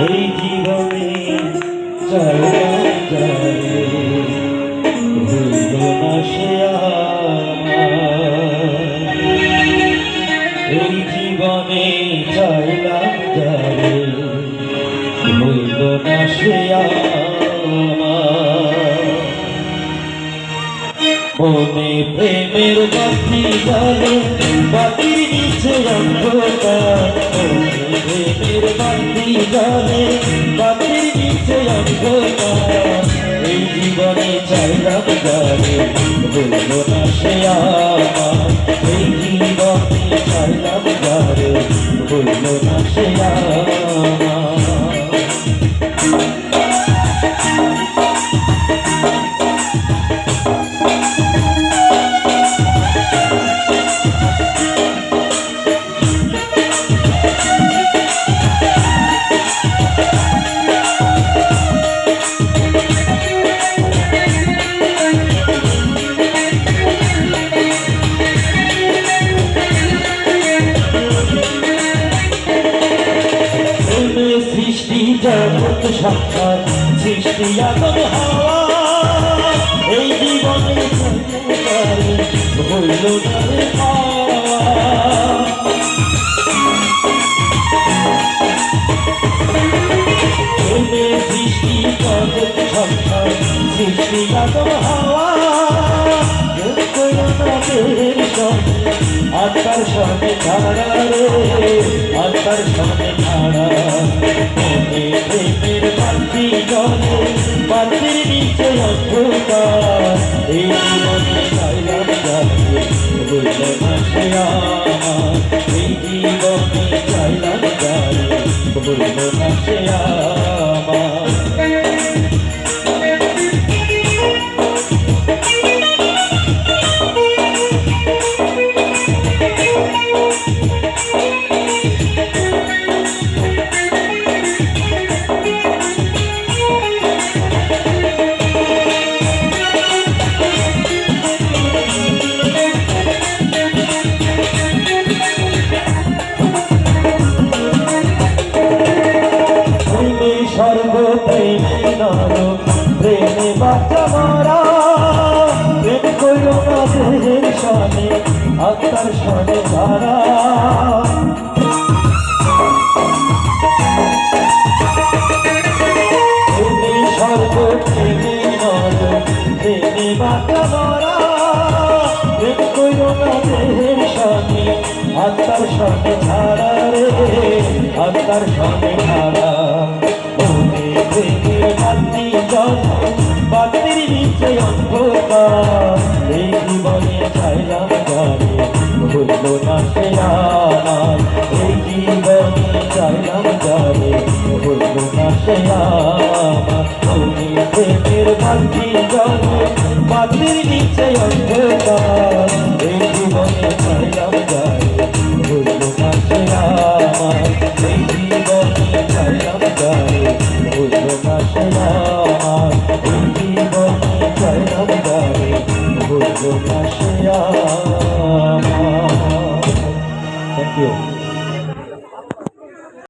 এই জীবনে চাইলাম যারে হইল না সে এই জীবনে হইল না সে। মনে প্রেমের বাতি জালে বাতির বাতি তাদের নিচে অন্ধকার এই জীবনে চাইলাম জানে হইল না সে আমার। এই জীবনে চাইলাম জানে হইল না সে আমার। সৃষ্টি জগৎ সাক্ষাৎ সৃষ্টি আতম হাওয়া। সৃষ্টি হাওয়া আত্মার সঙ্গে ছাড়া রে, আত্মার সঙ্গে ছাড়া প্রেমের বাতি জলে, বাতির নিচে অন্ধকার। এই জীবনে চাইলাম যাবে বুঝল না সে এই জীবনে চাইলাম যাবে বুঝল না বাচ্চা মারা প্রেম কইল না দেহের সনে আত্মার সনে তারা আত্মার সনে ছাড়া রে, আত্মার সনে ভালোবাসে আমার তুমি প্রেমের বান্ধি জলে, বাতির নিচে অন্ধকার। এই জীবনে ছাড়লাম যায় ভালোবাসে আমার। এই জীবনে ছাড়লাম যায় ভালোবাসে আমার। এই জীবনে ছাড়লাম যায় ভালোবাসে আমার। Thank you.